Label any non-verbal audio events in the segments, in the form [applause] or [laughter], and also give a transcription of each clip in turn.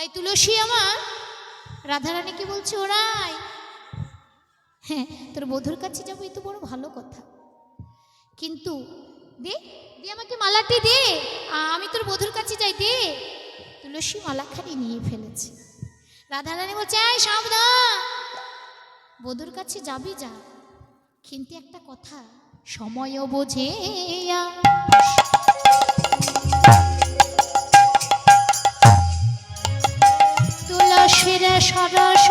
তাই তুলসী আমার। রাধারানীকে বলছে, ওরাই। হ্যাঁ তোর বধুর কাছে যাব এই তো বড় ভালো কথা। কিন্তু দে দে আমাকে মালাটি দে। আমি তোর বধুর কাছে যাই, দে। তুলসী মালাখানি নিয়ে ফেলেছে। রাধারানী বলছে, এই, সাবধান। বধুর কাছে যাবি যা। কিন্তু একটা কথা সময় বোঝে তুলসীর সরস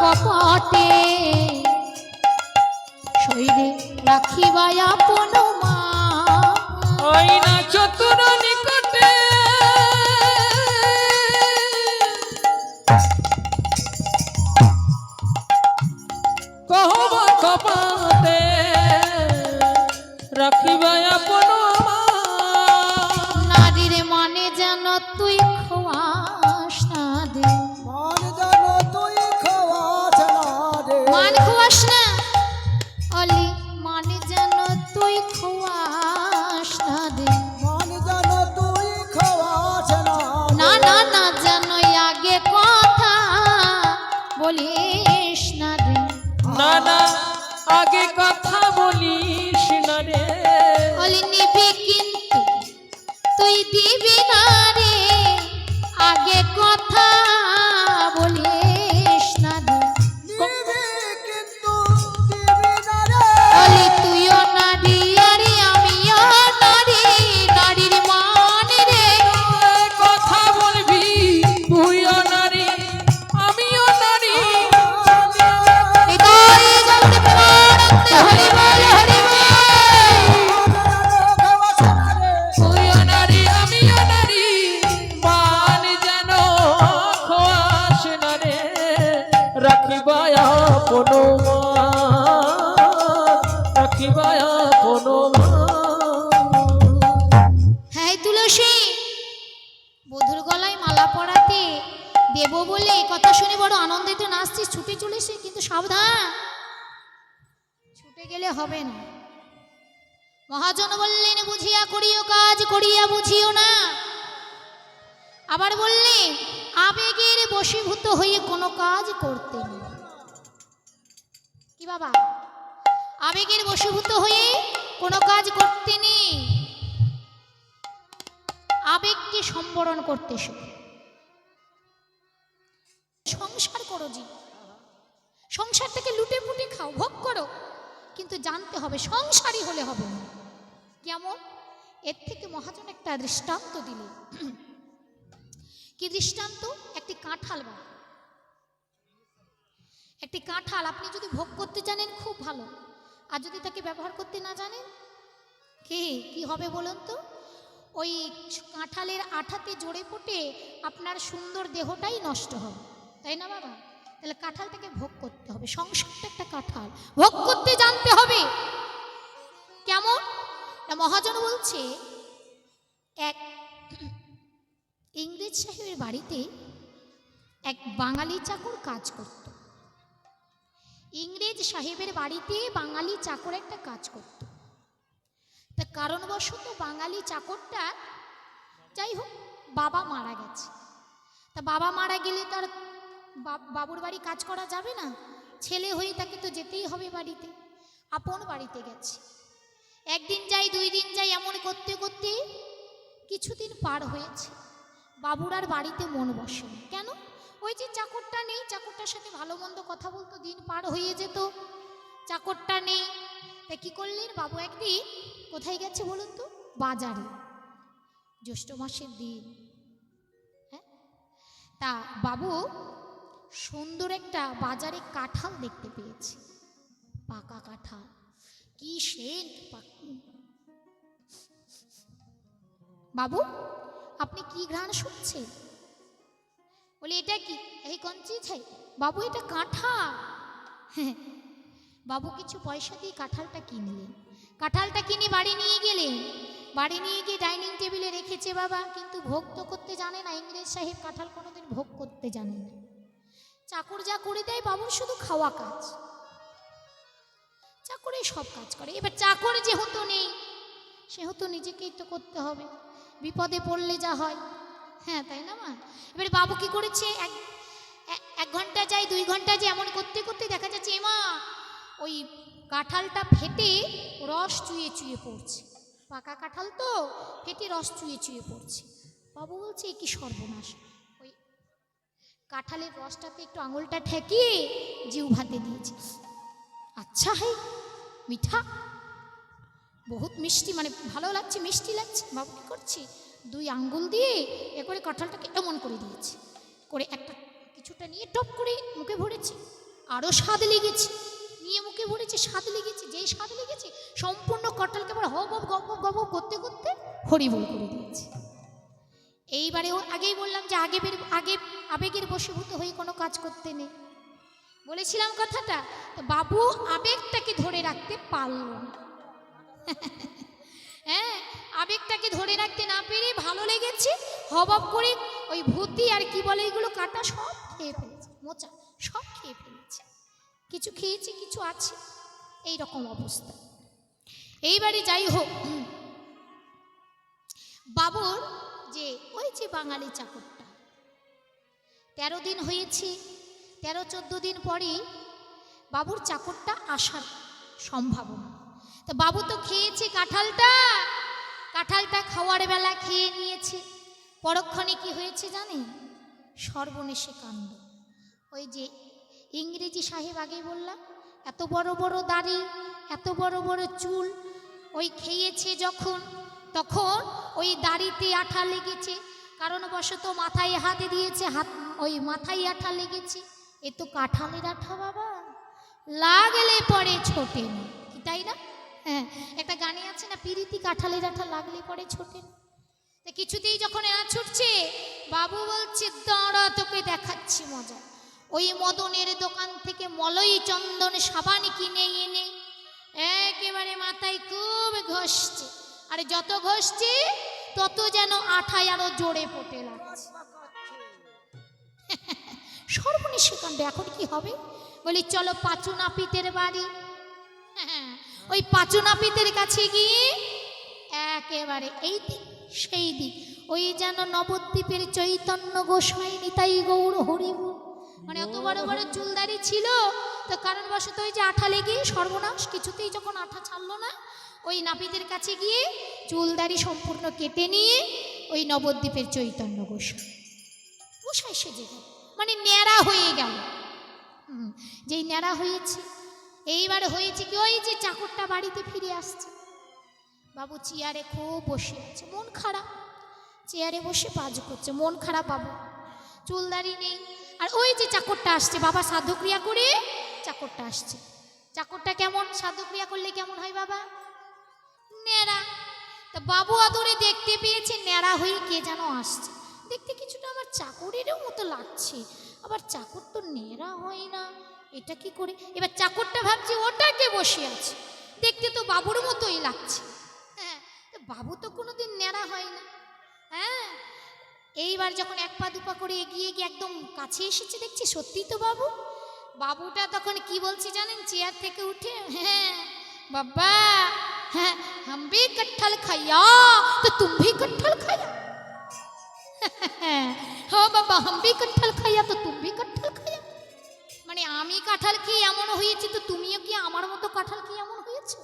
কপটে। শৈরে রাখিবা আপন মা। ওই না চতুর নিকটে। কহব কপাতে রাখিবা আপন আমার। নারীর মানে যেন তুই হবে না। মহাজন বললেন, বুঝিয়া করিও কাজ, করিয়া বুঝিও না। আবার বললেন, আবেগের বশীভূত হয়ে কোনো কাজ করতে নেই। কি বাবা? আবেগের বশীভূত হয়ে কোনো কাজ করতে নেই। আবেগকে সম্বরণ করতে শেখো সংসার করো জি সংসারটাকে লুটে পুটে খাও, ভোগ করো। কিন্তু জানতে হবে সংসারই হলে হবে। না কেমন? এর থেকে মহাজন একটা দৃষ্টান্ত দিলে। কি দৃষ্টান্ত? একটি কাঁঠাল বা একটি কাঁঠাল, আপনি যদি ভোগ করতে জানেন, খুব ভালো। আর যদি তাকে ব্যবহার করতে না জানেন, কে? কি হবে বলুন তো? ওই কাঁঠালের আঠাতে জোরে পড়ে আপনার সুন্দর দেহটাই নষ্ট হবে। তাই না বাবা? তাহলে কাঁঠালটাকে ভোগ করতে হবে। সংসারটা একটা কাঁঠাল। ভোগ করতে জানতে হবে। কেমন? মহাজন বলছে, এক ইংরেজ সাহেবের বাড়িতে এক বাঙালি চাকর কাজ করত। ইংরেজ সাহেবের বাড়িতে বাঙালি চাকর একটা কাজ করত। তা কারণবশত বাঙালি চাকরটা যাই হোক, বাবা মারা গেছে। তা বাবা মারা গেলে তার বাবুর বাড়ি কাজ করা যাবে না? ছেলে হয়ে তাকে তো যেতেই হবে বাড়িতে। আপন বাড়িতে গেছে। একদিন যাই, দুই দিন যাই এমন করতে করতে কিছুদিন পার হয়েছে। বাবুর আর বাড়িতে মন বসে কেন? ওই যে চাকরটা নেই, চাকরটার সাথে ভালো মন্দ কথা বলতো, দিন পার হয়ে যেত। চাকরটা নেই। তা কী করলেন বাবু একদিন? কোথায় গেছে বলুন তো? বাজারে। জ্যৈষ্ঠ মাসের দিন। হ্যাঁ? তা বাবু সুন্দর একটা বাজারে কাঁঠাল দেখতে পেয়েছে। পাকা কাঁঠাল। কি সেন্ট বাবু, আপনি কি ঘ্রাণ শুনছেন? বলি, এটা কি? এই কঞ্চি है বাবু, এটা কাঁঠাল। হ্যাঁ বাবু, কিছু পয়সা দিয়ে কাঁঠালটা কিনলেন। কাঁঠালটা কিনে বাড়ি নিয়ে গেলেন। বাড়ি নিয়ে গিয়ে ডাইনিং টেবিলে রেখেছে বাবা, কিন্তু ভোগ তো করতে জানে না। ইংরেজ সাহেব কাঁঠাল কোনোদিন ভোগ করতে জানে না। চাকর যা করে দেয় বাবুর শুধু খাওয়া কাজ। চাকরে সব কাজ করে। এবার চাকর যেহেতু নেই, সেহেতু নিজেকেই তো করতে হবে। বিপদে পড়লে যা হয়। হ্যাঁ তাই না মা? এবারে বাবু কি করেছে? এক এক ঘণ্টা যায়, দুই ঘণ্টা যায় এমন করতে করতে দেখা যাচ্ছে এমা ওই কাঁঠালটা ফেটে রস চুয়ে চুয়ে পড়ছে। পাকা কাঁঠাল তো, ফেটে রস চুয়ে চুয়ে পড়ছে। বাবু বলছে কি সর্বনাশ। কাঁঠালের রসটাতে একটু আঙুলটা ঠেকিয়ে জিউ ভাতে দিয়েছে। আচ্ছা হে মিঠা, বহুত মিষ্টি মানে ভালো লাগছে, মিষ্টি লাগছে। বাবু কী করছে? দুই আঙ্গুল দিয়ে এ করে কাঁঠালটাকে এমন করে দিয়েছে, করে একটা কিছুটা নিয়ে টপ করে মুখে ভরেছে। আরও স্বাদ লেগেছে, নিয়ে মুখে ভরেছে, স্বাদ লেগেছে, যেই স্বাদ লেগেছে, সম্পূর্ণ কাঁঠালকে আবার হব গপ গপ করতে করতে হরিবল করে দিয়েছে। এইবারে ও আগেই বললাম যে আগে আগে আবেগের বশীভূত হয়ে কোনো কাজ করতে নেই। বলেছিলাম কথাটা, তো বাবু আবেগটাকে ধরে রাখতে পারল [laughs] হ্যাঁ আবেগটাকে ধরে রাখতে না পেরে ভালো লেগেছে হবাব করে ওই ভূতি আর কি বলে এগুলো কাটা সব খেয়ে ফেলেছে, মোচা সব খেয়ে ফেলেছে। কিছু খেয়েছে, কিছু আছে এই রকম অবস্থা। এইবারে যাই হোক, বাবুর যে ওই যে বাঙালি চাকরটা। তেরো দিন হয়েছে, তেরো চোদ্দ দিন পরে বাবুর চাকরটা আসার সম্ভাবনা। তো বাবু তো খেয়েছে কাঁঠালটা কাঁঠালটা খাওয়ার বেলা খেয়ে নিয়েছে। পরক্ষণে কি হয়েছে জানেন? সর্বনেশে কাণ্ড। ওই যে ইংরেজি সাহেব আগে বললাম, এত বড় বড় দাড়ি, এত বড় বড় চুল, ওই খেয়েছে যখন তখন ওই দাড়িতে আঠা লেগেছে। কারণবশত মাথায় হাতে দিয়েছে হাত, ওই মাথায় আঠা লেগেছে। এ তো কাঁঠালের আঠা বাবা। লাগলে পরে ছোটে। কি তাই না? হ্যাঁ একটা গানে আছে না, পিরিতি কাঁঠালের আঠা লাগলে পরে ছোটে। না তা কিছুতেই যখন এরা ছুটছে, বাবু বলছে, দাঁড়া, তোকে দেখাচ্ছি মজা। ওই মদনের দোকান থেকে মলই চন্দন সাবান কিনে এনে একেবারে মাথায় খুব ঘষছে। আর যত ঘষছে, তত যেন আঠায় আরও জোরে পটে লাগছে। [laughs] সর্বনিশ্চয় কাণ্ড, এখন কি হবে? বলি, চলো পাঁচু নাপিতের বাড়ি। [laughs] ওই পাঁচু নাপিতের কাছে গিয়ে একেবারে এই দিক, সেই দিক, ওই যেন নবদ্বীপের চৈতন্য গোসাই নিতাই গৌর হরিব মানে অত বড় বড় চুলদারি ছিল, তো কারণবশত ওই যে আঠা লেগে সর্বনাশ, কিছুতেই যখন আঠা ছাড়লো না ওই নাপিতের কাছে গিয়ে চুলদারি সম্পূর্ণ কেটে নিয়ে ওই নবদ্বীপের চৈতন্য গোসাই গোসাই সেজে গেল। মানে ন্যাড়া হয়ে গেল। যেই ন্যাড়া হয়েছে, এইবার হয়েছে কি ওই যে চাকরটা বাড়িতে ফিরে আসছে। বাবু চেয়ারে খুব বসে আছে, মন খারাপ। চেয়ারে বসে পাজ করছে, মন খারাপ বাবু। চুলদারি নেই। আর ওই যে চাকরটা আসছে, বাবা সাধক্রিয়া করে চাকরটা আসছে। চাকরটা কেমন? সাধক্রিয়া করলে কেমন হয় বাবা? ন্যাড়া। তা বাবু আদরে দেখতে পেয়েছে, ন্যাড়া হয়ে কে যেন আসছে। দেখতে কিছুটা আমার চাকরেরও মতো লাগছে। আবার চাকর তো ন্যাড়া হয় না। এটা কি করে? এবার চাকরটা ভাবছে ওটাকে বসে আছে। দেখতে তো বাবুর মতোই লাগছে। হ্যাঁ বাবু তো কোনোদিন ন্যাড়া হয় না। হ্যাঁ এইবার যখন এক পা দুপা করে এগিয়ে গিয়ে একদম কাছে এসেছে, দেখছি সত্যি তো বাবু। বাবুটা তখন কি বলছে জানেন? চেয়ার থেকে উঠে হ্যাঁ বাবা হ্যাঁ हम भी कटहल खाया तो तुम भी कटहल खाया [laughs] हाँ বাবা हम भी कटहल खाया तो तुम भी कटहल खाया মানে আমি কাঁঠাল খেয়ে এমন হয়েছি তো তুমিও কি আমার মতো কাঁঠাল খেয়ে এমন হয়েছো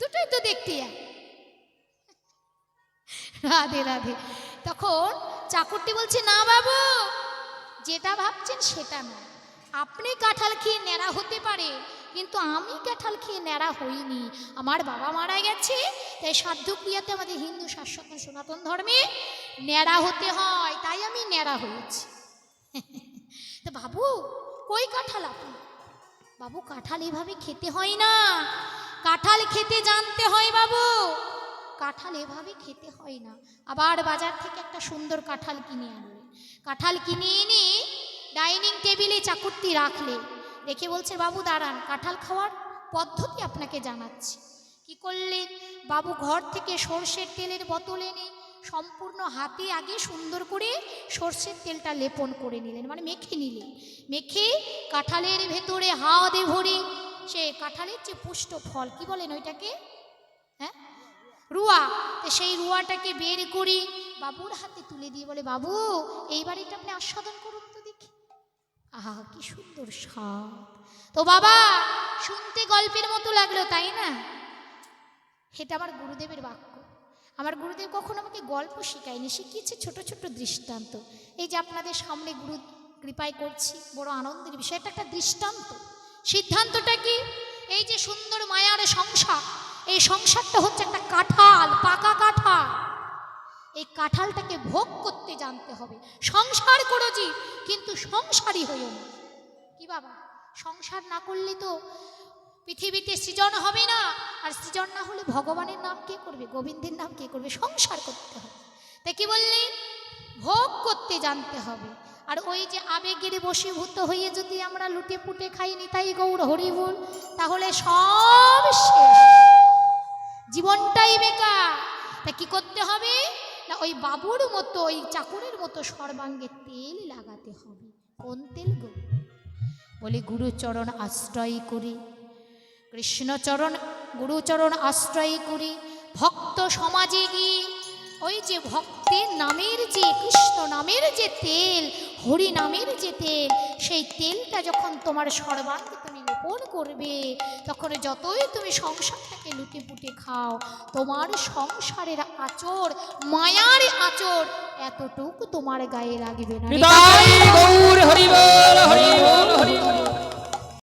দুটোই তো দেখতে এক রাধে রাধে তখন চাকরটি বলছে না বাবু যেটা ভাবছেন সেটা না আপনি কাঁঠাল খেয়ে ন্যাড়া হতে পারে কিন্তু আমি কাঁঠাল খেয়ে ন্যাড়া হইনি। আমার বাবা মারা গেছে, তাই সাধ্য ক্রিয়াতে আমাদের হিন্দু শাশ্বত সনাতন ধর্মে ন্যাড়া হতে হয়, তাই আমি ন্যাড়া হয়েছি। [laughs] তো বাবু, কই কাঁঠাল আপনি? বাবু, কাঁঠাল এভাবে খেতে হয় না। কাঁঠাল খেতে জানতে হয় বাবু। কাঁঠাল এভাবে খেতে হয় না। আবার বাজার থেকে একটা সুন্দর কাঁঠাল কিনে আনলে কাঁঠাল কিনে এনে ডাইনিং টেবিলে চাকুরটি রাখলে রেখে বলছে, বাবু, দাঁড়ান, কাঁঠাল খাওয়ার পদ্ধতি আপনাকে জানাচ্ছি। কি করলেন বাবু ঘর থেকে সর্ষের তেলের বোতল এনে সম্পূর্ণ হাতে আগে সুন্দর করে সর্ষের তেলটা লেপন করে নিলেন মানে মেখে নিলেন। মেখে কাঁঠালের ভেতরে হাওয়া ভরে সে কাঁঠালের যে পুষ্ট ফল, কি বলেন ওইটাকে? হ্যাঁ? রুয়া। তো সেই রুয়াটাকে বের করে বাবুর হাতে তুলে দিয়ে বলে, বাবু এইবার এটা আপনি আস্বাদন করুন তো আহা, কি সুন্দর স্বাদ তো বাবা, শুনতে গল্পের মতো লাগল, তাই না? এটা আমার গুরুদেবের বাক্য। আমার গুরুদেব কখনো আমাকে গল্প শেখায়নি শিখিয়েছে ছোট ছোট দৃষ্টান্ত। এই যে আপনাদের সামনে গুরু কৃপায় করছি, বড় আনন্দের বিষয়, এটা একটা দৃষ্টান্ত। সিদ্ধান্তটা কি? এই যে সুন্দর মায়ার সংসার, এই সংসারটা হচ্ছে একটা কাঁঠাল, পাকা কাঁঠাল। এই কাঁঠালটাকে ভোগ করতে জানতে হবে। সংসার করো জি, কিন্তু সংসারই হইও না। কি বাবা? সংসার না করলে তো পৃথিবীতে সৃজন হবে না। আর সৃজন না হলে ভগবানের নাম কে করবে? গোবিন্দের নাম কে করবে? সংসার করতে হবে। তাই কি বললি? ভোগ করতে জানতে হবে। আর ওই যে আবেগের বশীভূত হয়ে যদি আমরা লুটে পুটে খাই নিতাই গৌর হরিবুল তাহলে সব শেষ। জীবনটাই বেকার। তা কি করতে হবে? না, ওই বাবুর মতো, ওই চাকরের মতো সর্বাঙ্গে তেল লাগাতে হবে। কোন তেল গো? বলে, গুরুচরণ আশ্রয় করি। কৃষ্ণচরণ, গুরুচরণ আশ্রয় করি। ভক্ত সমাজে গিয়ে, ওই যে ভক্তের নামের যে, কৃষ্ণ নামের যে তেল, হরি নামের যে তেল, সেই তেলটা যখন তোমার সর্বাঙ্গে লেপন করবে, তখন যতই তুমি সংসারটাকে লুটে পুটে খাও, তোমার সংসারের আচর, মায়ার আচর এতটুকু তোমার গায়ে লাগবে না।